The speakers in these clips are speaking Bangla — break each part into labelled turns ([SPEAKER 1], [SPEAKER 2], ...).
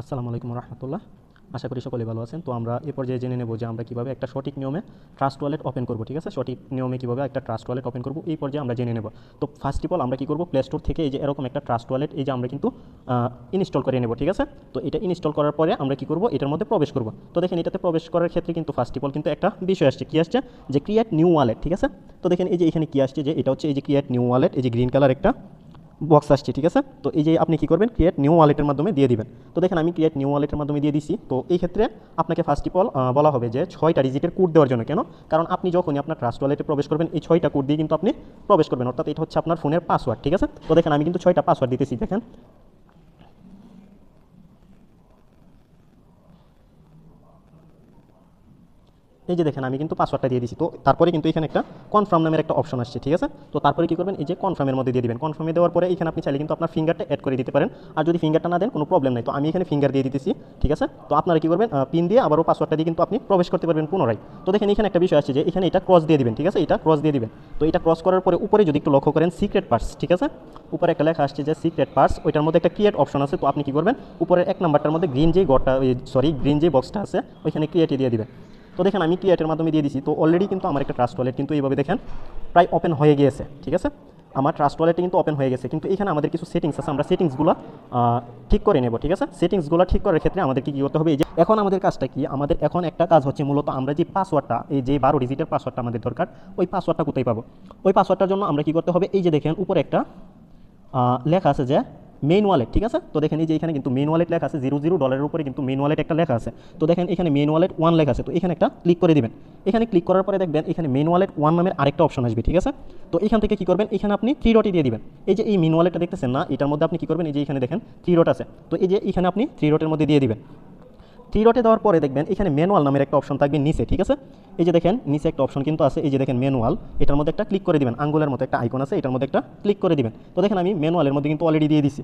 [SPEAKER 1] আসসালামু আলাইকুম রহমতুল্লাহ। আশা করি সকলে ভালো আছেন। তো আমরা এ পর্যায়ে জেনে নেব যে আমরা কীভাবে একটা সঠিক নিয়মে ট্রাস্ট ওয়ালেট ওপেন করব, ঠিক আছে? সঠিক নিয়মে কীভাবে একটা ট্রাস্ট ওয়ালেট ওপেন করব, এই পর্যায়ে আমরা জেনে নেব। তো ফার্স্ট অফ অল আমরা কী করব? প্লে স্টোর থেকে এই যে এরকম একটা ট্রাস্ট ওয়ালেট এই যে আমরা কিন্তু ইনস্টল করে নেব, ঠিক আছে? তো এটা ইনস্টল করার পরে আমরা কী করব? এটার মধ্যে প্রবেশ করব। তো দেখেন এটাতে প্রবেশ করার ক্ষেত্রে কিন্তু ফার্স্ট অফ অল কিন্তু একটা বিষয় আসছে। কী আসছে? যে ক্রিয়েট নিউ ওয়ালেট ঠিক আছে? তো দেখেন এই যে এখানে কী আসছে যে এটা হচ্ছে এই যে ক্রিয়েট নিউ ওয়ালেট এই যে গ্রিন কালার একটা বক্স আসছে, ঠিক আছে? তো এই যে আপনি কী করবেন? ক্রিয়েট নিউ ওয়ালেটের মাধ্যমে দিয়ে দিবেন। তো দেখেন আমি ক্রিয়েট নিউ ওয়ালেটের মাধ্যমে দিয়ে দিছি। তো এই ক্ষেত্রে আপনাকে ফার্স্ট অফ অল বলা হবে যে ছয়টা ডিজিটের কোড দেওয়ার জন্য। কেন? কারণ আপনি যখনই আপনার ট্রাস্ট ওয়ালেটে প্রবেশ করবেন, এই ছয়টা কোড দিয়ে কিন্তু আপনি প্রবেশ করবেন। অর্থাৎ এটা হচ্ছে আপনার ফোনের পাসওয়ার্ড ঠিক আছে? তো দেখেন আমি কিন্তু ছয়টা পাসওয়ার্ড দিতেছি, দেখেন। এই যে দেখেন, আমি কিন্তু পাসওয়ার্ডটা দিয়ে দিচ্ছি তো তারপরে কিন্তু এখানে একটা কনফার্ম নামের একটা অপশন আসছে, ঠিক আছে? তো তারপরে কী করবেন? এই যে কনফার্মের মধ্যে দিয়ে দিবেন। কনফার্মে দেওয়ার পরে এখানে আপনি চাইলে কিন্তু আপনার ফিঙ্গারটা অ্যাড করে দিতে পারেন। আর যদি ফিঙ্গারটা না দেন, কোনো প্রবলেম নাই। তো আমি এখানে ফিঙ্গার দিয়ে দিতেছি, ঠিক আছে? তো আপনারা কী করবেন? পিন দিয়ে আবারও পাসওয়ার্ডটা দিয়ে কিন্তু আপনি প্রবেশ করতে পারবেন পুনরায়। তো দেখেন, এখানে একটা বিষয় আছে যে এখানে এটা ক্রস দিয়ে দিবেন, ঠিক আছে? এটা ক্রস দিয়ে দিবেন। তো এটা ক্রস করার পরে উপরে যদি একটু লক্ষ্য করেন সিক্রেট পার্স ঠিক আছে? উপরে একটা লেখা আসছে যে সিক্রেট পার্স ওইটার মধ্যে একটা ক্রিয়েট অপশন আছে। তো আপনি কি করবেন? উপরের এক নাম্বারটার মধ্যে গ্রিন যে গড়টা সরি গ্রিন যে বক্সটা আছে, ওইখানে ক্রিয়েটে দিয়ে দিবেন। তো দেখেন আমি ক্রিয়েটের মাধ্যমে দিয়ে দিছি। তো অলরেডি কিন্তু আমার একটা ট্রাস্ট ওয়ালেট কিন্তু এইভাবে দেখেন প্রায় ওপেন হয়ে গিয়েছে, ঠিক আছে? আমার ট্রাস্ট ওয়ালেটে কিন্তু ওপেন হয়ে গেছে। কিন্তু এখানে আমাদের কিছু সেটিংস আছে, আমরা সেটিংসগুলো ঠিক করে নেব, ঠিক আছে? সেটিংসগুলো ঠিক করার ক্ষেত্রে আমাদের কি কী করতে হবে? এই যে এখন আমাদের কাজটা কি? আমাদের এখন একটা কাজ হচ্ছে মূলত আমরা যে পাসওয়ার্ডটা এই যে বারো ডিজিটের পাসওয়ার্ডটা আমাদের দরকার, ওই পাসওয়ার্ডটা কোথায় পাবো? ওই পাসওয়ার্ডটার জন্য আমরা কী করতে হবে? এই যে দেখেন উপরে একটা লেখা আছে যে মেইন ওয়ালেট ঠিক আছে? তো দেখেন এই যে এখানে কিন্তু মেইন ওয়ালেট লেখা আছে জিরো জিরো ডলারের উপরে কিন্তু মেইন ওয়ালেট একটা লেখা আছে। তো দেখেন এখানে মেইন ওয়ালেট ওয়ান লেখা আছে, তো এখানে একটা ক্লিক করে দেবেন। এখানে ক্লিক করার পরে দেখবেন এখানে মেইন ওয়ালেট ওয়ান নামের আরেকটা অপশন আসবে, ঠিক আছে? তো এখান থেকে কী করবেন? এখানে আপনি থ্রি ডটই দিয়ে দিবেন। এই যে এই মেইন ওয়ালেটটা দেখতেছেন না, এটার মধ্যে আপনি কি করবেন? এই যে এখানে দেখেন থ্রি ডট আছে। তো এই যে এখানে আপনি থ্রি ডটের মধ্যে দিয়ে দিবেন। থ্রি ডটে দেওয়ার পরে দেখবেন এখানে ম্যানুয়াল নামের একটা অপশন থাকবে নিচে, ঠিক আছে? এই যে দেখেন, নিচে একটা অপশন কিন্তু আছে, এই যে দেখেন ম্যানুয়াল এটার মধ্যে একটা ক্লিক করে দিবেন, আঙ্গুলের মতো একটা আইকন আছে, এটার মধ্যে একটা ক্লিক করে দিবেন। তো দেখেন আমি ম্যানুয়ালের মধ্যে কিন্তু অলরেডি দিয়ে দিছি।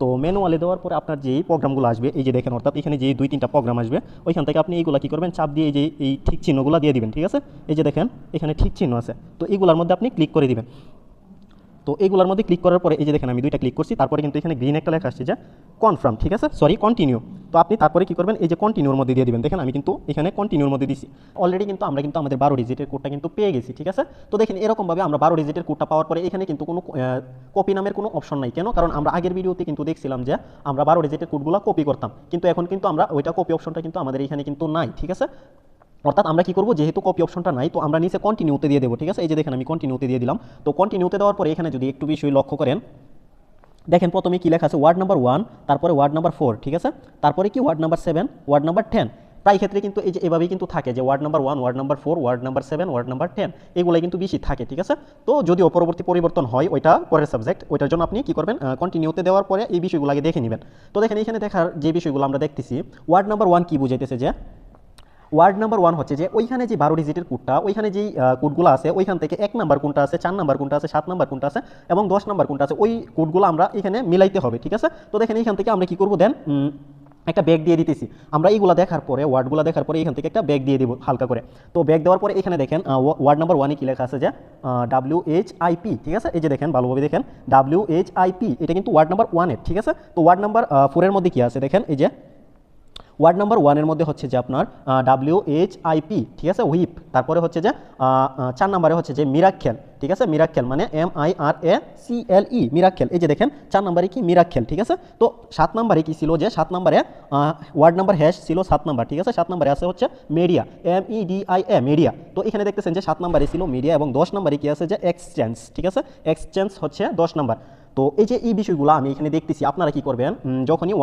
[SPEAKER 1] তো ম্যানুয়ালে দেওয়ার পরে আপনার যেই প্রোগ্রামগুলো আসবে, এই যে দেখেন, অর্থাৎ এখানে যে দুই তিনটা প্রোগ্রাম আসবে, ওইখান থেকে আপনি এইগুলো কী করবেন, চাপ দিয়ে যে এই ঠিক চিহ্নগুলো দিয়ে দিবেন, ঠিক আছে? এই যে দেখেন, এখানে ঠিক চিহ্ন আছে। তো এইগুলোর মধ্যে আপনি ক্লিক করে দিবেন। তো এইগুলোর মধ্যে ক্লিক করার পরে, এই যে দেখেন আমি দুইটা ক্লিক করছি, তারপরে কিন্তু এখানে গ্রিন একটা লেখা আসছে যে কনফার্ম ঠিক আছে? সরি কন্টিনিউ তো আপনি তারপরে কী করবেন, এই যে কন্টিনিউর মধ্যে দিয়ে দিবেন। দেখেন আমি কিন্তু এখানে কন্টিনিউর মধ্যে দিছি। অলরেডি কিন্তু আমরা কিন্তু আমাদের বারো ডিজিটের কোডটা কিন্তু পেয়ে গেছি, ঠিক আছে? তো দেখেন এরকমভাবে আমরা বারো ডিজিটের কোডটা পাওয়ার পরে এখানে কিন্তু কোনো কপি নামের কোনো অপশন নাই। কেন? কারণ আমরা আগের ভিডিওতে কিন্তু দেখছিলাম যে আমরা বারো ডিজিটের কোডগুলো কপি করতাম। কিন্তু এখন কিন্তু আমরা ওইটা কপি অপশনটা কিন্তু আমাদের এখানে কিন্তু নাই, ঠিক আছে? অর্থাৎ আমরা কি করব? যেহেতু কপি অপশনটা নাই, তো আমরা নিচে কন্টিনিউতে দিয়ে দেবো, ঠিক আছে? এই যে দেখেন, আমি কন্টিনিউতে দিয়ে দিলাম। তো কন্টিনিউতে দেওয়ার পরে এখানে যদি একটু বিষয় লক্ষ্য করেন, দেখেন প্রথমে কি লেখা আছে? ওয়ার্ড নাম্বার ওয়ান তারপরে ওয়ার্ড নাম্বার ফোর ঠিক আছে? তারপরে কি? Ward number seven ward number ten প্রায় ক্ষেত্রে কিন্তু এই যে এভাবেই কিন্তু থাকে যে ward number one ward number four ward number seven ward number ten এগুলো কিন্তু বেশি থাকে, ঠিক আছে? তো যদিও পরবর্তী পরিবর্তন হয়, ওইটা পরের সাবজেক্ট ওইটার জন্য আপনি কি করবেন? কন্টিনিউতে দেওয়ার পরে এই বিষয়গুলো আগে দেখে নেবেন। তো দেখেন, এখানে দেখার যে বিষয়গুলো আমরা দেখতেছি ওয়ার্ড নাম্বার ওয়ান কি বুঝাইতেছে যে ওয়ার্ড নাম্বার ওয়ান হচ্ছে যে ওইখানে যে বারো ডিজিটের কোডটা, ওইখানে যেই কোডগুলো আছে, ওইখান থেকে এক নাম্বার কোনটা আছে, চার নাম্বার কোনটা আছে, সাত নাম্বার কোনটা আছে এবং দশ নাম্বার কোনটা আছে, ওই কোডগুলো আমরা এখানে মিলাইতে হবে, ঠিক আছে? তো দেখেন এইখান থেকে আমরা কি করব? দেন একটা ব্যাগ দিয়ে দিতেছি। আমরা এইগুলো দেখার পরে, ওয়ার্ডগুলো দেখার পরে এখান থেকে একটা ব্যাগ দিয়ে দিব হালকা করে। তো ব্যাগ দেওয়ার পরে এখানে দেখেন ওয়ার্ড নাম্বার ওয়ানে কি লেখা আছে যে ডাব্লিউ এইচ আইপি ঠিক আছে? এই যে দেখেন, ভালোভাবে দেখেন ডাব্লিউ এইচ আইপি এটা কিন্তু ওয়ার্ড নাম্বার ওয়ানের, ঠিক আছে? তো ওয়ার্ড নাম্বার ফোরের মধ্যে কি আছে? দেখেন, এই যে ওয়ার্ড নাম্বার ওয়ানের মধ্যে হচ্ছে যে আপনার ডাব্লিউ এইচ আইপি ঠিক আছে? হুইপ। তারপরে হচ্ছে যে চার নাম্বারে হচ্ছে যে মিরাক্ষেল ঠিক আছে? মিরাক্ষেল মানে M I R A C L E miracle. এই যে দেখেন, চার নাম্বারে কি? মিরাক্কেল, ঠিক আছে? তো সাত নাম্বারে কি ছিল যে, সাত নাম্বারে ওয়ার্ড নাম্বার হ্যাশ ছিল সাত নাম্বার, ঠিক আছে? সাত নম্বরে আছে হচ্ছে media M E D I A media. তো এখানে দেখতেছেন যে সাত নাম্বারে ছিল মিডিয়া এবং দশ নাম্বারে কি আছে যে এক্সচেঞ্জ, ঠিক আছে? এক্সচেঞ্জ হচ্ছে দশ নাম্বার। তো এই যে এই বিষয়গুলো আমি এখানে দেখতেছি আপনারা কি করবেন? যখনই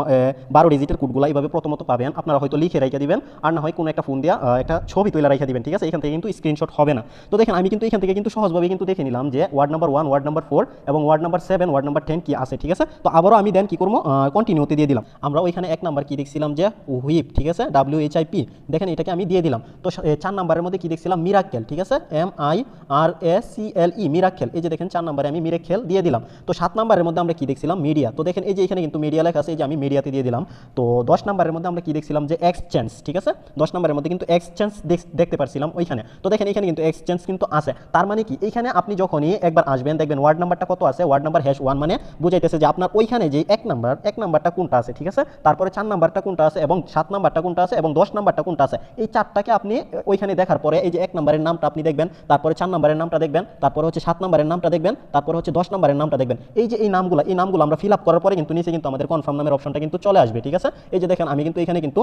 [SPEAKER 1] বারো ডিজিটের কোডগুলো এইভাবে প্রথমত পাবেন আপনারা হয়তো লিখে রেখে দিবেন আর না হয় কোনো একটা ফোন আহ, একটা ছবি তুলে রেখে দিবেন ঠিক আছে? এখান থেকে কিন্তু স্ক্রিনশট হবে না। তো দেখেন আমি কিন্তু এখান থেকে কিন্তু সহজভাবে কিন্তু দেখে নিলাম যে ward number one ward number four এবং ward number seven ward number ten কি আছে ঠিক আছে? তো আবারও আমি দেন কি করব? কন্টিনিউতে দিয়ে দিলাম। আমরা ওইখানে এক নাম্বার কি দেখছিলাম যে হুইপ ঠিক আছে? ডাব্লিউ এইচ আই পি দেখেন এটাকে আমি দিয়ে দিলাম। তো চার নাম্বারের মধ্যে কি দেখছিলাম? মিরাক্কেল ঠিক আছে? M I R A C L E miracle এই যে দেখেন চার নাম্বারে আমি মিরাক্কেল দিয়ে দিলাম। তো সাত নাম্বারের মধ্যে আমরা কি দেখছিলাম? মিডিয়া তো দেখেন, এই যে এখানে কিন্তু মিডিয়া লেখা আছে যে আমি মিডিয়াতে দিয়ে দিলাম। তো দশ নাম্বারের মধ্যে আমরা কি দেখছিলাম? যে এক্সচেঞ্জ ঠিক আছে? দশ নাম্বারের মধ্যে কিন্তু এক্সচেঞ্জ দেখতে পারছিলাম ওইখানে। তো দেখেন, এখানে কিন্তু এক্সচেঞ্জ কিন্তু আছে। তার মানে কি? এইখানে আপনি যখনই একবার আসবেন, দেখবেন ওয়ার্ড নাম্বারটা কত আছে? ওয়ার্ড নাম্বার হ্যাশ ওয়ান মানে বুঝাইতেছে যে আপনার ওইখানে যে এক নাম্বার, এক নাম্বারটা কোনটা আছে, ঠিক আছে? তারপরে চার নাম্বারটা কোনটা আছে এবং সাত নাম্বারটা কোনটা আছে এবং দশ নাম্বারটা কোনটা আছে? এই চারটাকে আপনি ওইখানে দেখার পরে, এই যে এক নাম্বারের নামটা আপনি দেখবেন, তারপরে চার নাম্বারের নামটা দেখবেন, তারপরে হচ্ছে সাত নাম্বারের নামটা দেখবেন, তারপরে হচ্ছে দশ নাম্বারের নামটা দেখবেন। এই যে এই নামগুলো এই নামগুলো আমরা ফিল আপ করার পরে কিন্তু নিচে কিন্তু আমাদের কনফার্ম নামের অপশনটা কিন্তু চলে আসবে, ঠিক আছে? এই যে দেখেন, আমি কিন্তু এখানে কিন্তু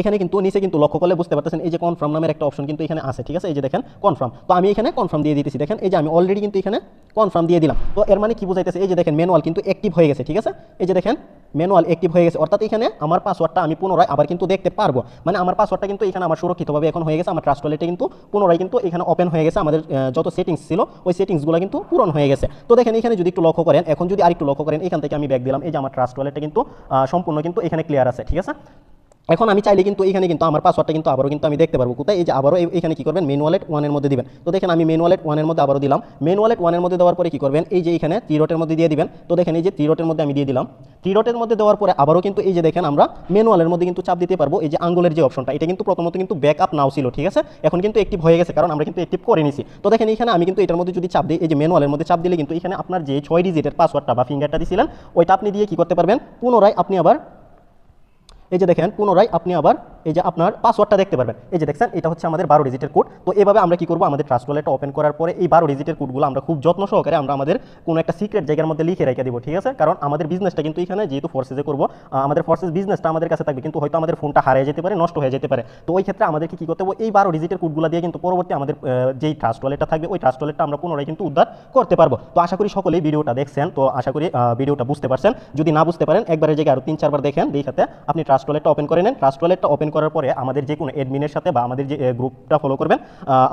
[SPEAKER 1] এখানে কিন্তু নিচে কিন্তু লক্ষ্য করলে বুঝতে পারতেছেন, এই যে কনফার্ম নামের একটা অপশন কিন্তু এখানে আছে, ঠিক আছে? এই যে দেখেন কনফার্ম তো আমি এখানে কনফার্ম দিয়ে দিতেছি। দেখেন, এই যে আমি অলরেডি কিন্তু এখানে কনফার্ম দিয়ে দিলাম। তো এর মানে কি বুঝাইতেছে? এই যে দেখেন ম্যানুয়াল কিন্তু অ্যাক্টিভ হয়ে গেছে, ঠিক আছে? এই যে দেখেন ম্যানুয়াল অ্যাক্টিভ হয়ে গেছে। অর্থাৎ এখানে আমার পাসওয়ার্ডটা আমি পুনরায় আবার কিন্তু দেখতে পারব। মানে আমার পাসওয়ার্ডটা কিন্তু এখানে আমার সুরক্ষিতভাবে এখন হয়ে গেছে, আমার ট্রাস্ট ওয়ালেটে কিন্তু পুনরায় কিন্তু এখানে ওপেন হয়ে গেছে। আমাদের যত সেটিংস ছিল, ওই সেটিংসগুলো কিন্তু পূরণ হয়ে গেছে। তো দেখেন, এখানে যদি একটু লক্ষ্য করেন, এখন যদি আরেকটু লক্ষ্য করেন, এখান থেকে আমি ব্যাক দিলাম। এই যে আমার ট্রাস্ট ওয়ালেটটা কিন্তু সম্পূর্ণ কিন্তু এখানে ক্লিয়ার আছে, ঠিক আছে? এখন আমি চাইলে কিন্তু এখানে কিন্তু আমার পাসওয়ার্ডটা কিন্তু আবারও কিন্তু আমি দেখতে পারব কোথায়? এই যে আবারও এখানে কি করবেন? মেন ওয়ালেট ওয়ানের মধ্যে দিবেন। তো দেখেন আমি মেন ওয়ালেট ওয়ানের মধ্যে আবারও দিলাম। মেন ওয়ালেট ওয়ানের মধ্যে দেওয়ার পরে কি করবেন? এই যে এখানে থ্রি ডটের মধ্যে দিয়ে দিবেন। তো দেখেন এই যে থ্রি ডটের মধ্যে আমি দিয়ে দিলাম। থ্রি ডটের মধ্যে দেওয়ার পরে আবারও কিন্তু এই যে দেখেন আমরা মেন ওয়ালের মধ্যে কিন্তু চাপ দিতে পারব। এই যে আঙ্গুলের যে অপশনটা এটা কিন্তু প্রথমত কিন্তু ব্যাক আপ নাও ছিল, ঠিক আছে? এখন কিন্তু অ্যাক্টিভ হয়ে গেছে, কারণ আমরা কিন্তু অ্যাক্টিভ করে নিছি। তো দেখেন এখানে আমি কিন্তু এটার মধ্যে যদি চাপ দিই, এই যে মেন ওয়ালের মধ্যে চাপ দিলে কিন্তু এখানে আপনার যে ছয় ডিজিটের পাসওয়ার্ডটা বা ফিঙ্গারটা দিয়েছিলেন ওইটা আপনি দিয়ে কি করতে পারবেন? পুনরায় আপনি আবার এই যে দেখেন, পুনরায় আপনি আবার এই যে আপনার পাসওয়ার্ডটা দেখতে পারবেন। এই যে দেখছেন, এটা হচ্ছে আমাদের বারো ডিজিটের কোড তো এভাবে আমরা কি করব? আমাদের ট্রাস্ট ওয়ালেটটা ওপেন করার পরে এই বারো ডিজিটের কোডগুলো আমরা খুব যত্ন সহকারে আমরা আমাদের কোনো একটা সিক্রেট জায়গার মধ্যে লিখে রেখে দিব, ঠিক আছে? কারণ আমাদের বিজনেসটা কিন্তু এখানে যেহেতু ফোর্সেসে করব আমাদের ফোর্সেস বিজনেসটা আমাদের কাছে থাকবে, কিন্তু হয়তো আমাদের ফোনটা হারিয়ে যেতে পারে, নষ্ট হয়ে যেতে পারে। তো ওই ক্ষেত্রে আমাদেরকে কি করতে হবে? এই বারো ডিজিটের কোডগুলো দিয়ে কিন্তু পরবর্তী আমাদের যেই ট্রাস্ট ওয়ালেটটা থাকবে, ওই ট্রাস্ট ওয়ালেটটা আমরা পুনরায় কিন্তু উদ্ধার করতে পারব। তো আশা করি সকলেই ভিডিওটা দেখছেন। তো আশা করি ভিডিওটা বুঝতে পারছেন। যদি না বুঝতে পারেন, একবারের জায়গায় আরও তিন, চারবার দেখেন দেখাতে আপনি ট্রাস্ট ওয়ালেটটা ওপেন করে নেন। ট্রাস্ট ওয়ালেটটা ওপেন করার পরে আমাদের যে কোনো অ্যাডমিনের সাথে বা আমাদের যে গ্রুপটা ফলো করবেন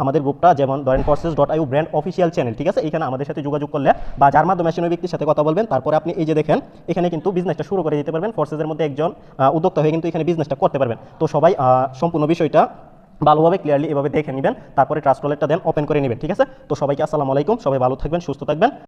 [SPEAKER 1] আমাদের গ্রুপটা যেমন ধরেন ফোর্সেস ডট আইউ ব্র্যান্ড অফিসিয়াল চ্যানেল ঠিক আছে? এখানে আমাদের সাথে যোগাযোগ করলে বা যার মাধ্যমে ওই ব্যক্তির সাথে কথা বলবেন, তারপরে আপনি এই যে দেখেন, এখানে কিন্তু বিজনেসটা শুরু করে দিতে পারবেন। ফোর্সেসের মধ্যে একজন উদ্যোক্তা হয়ে কিন্তু এখানে বিজনেসটা করতে পারবেন। তো সবাই সম্পূর্ণ বিষয়টা ভালোভাবে ক্লিয়ারলি এভাবে দেখে নেবেন, তারপরে ট্রাস্ট ওয়ালেটটা দেন ওপেন করে নেবেন, ঠিক আছে? তো সবাইকে আসসালামু আলাইকুম, সবাই ভালো থাকবেন, সুস্থ থাকবেন।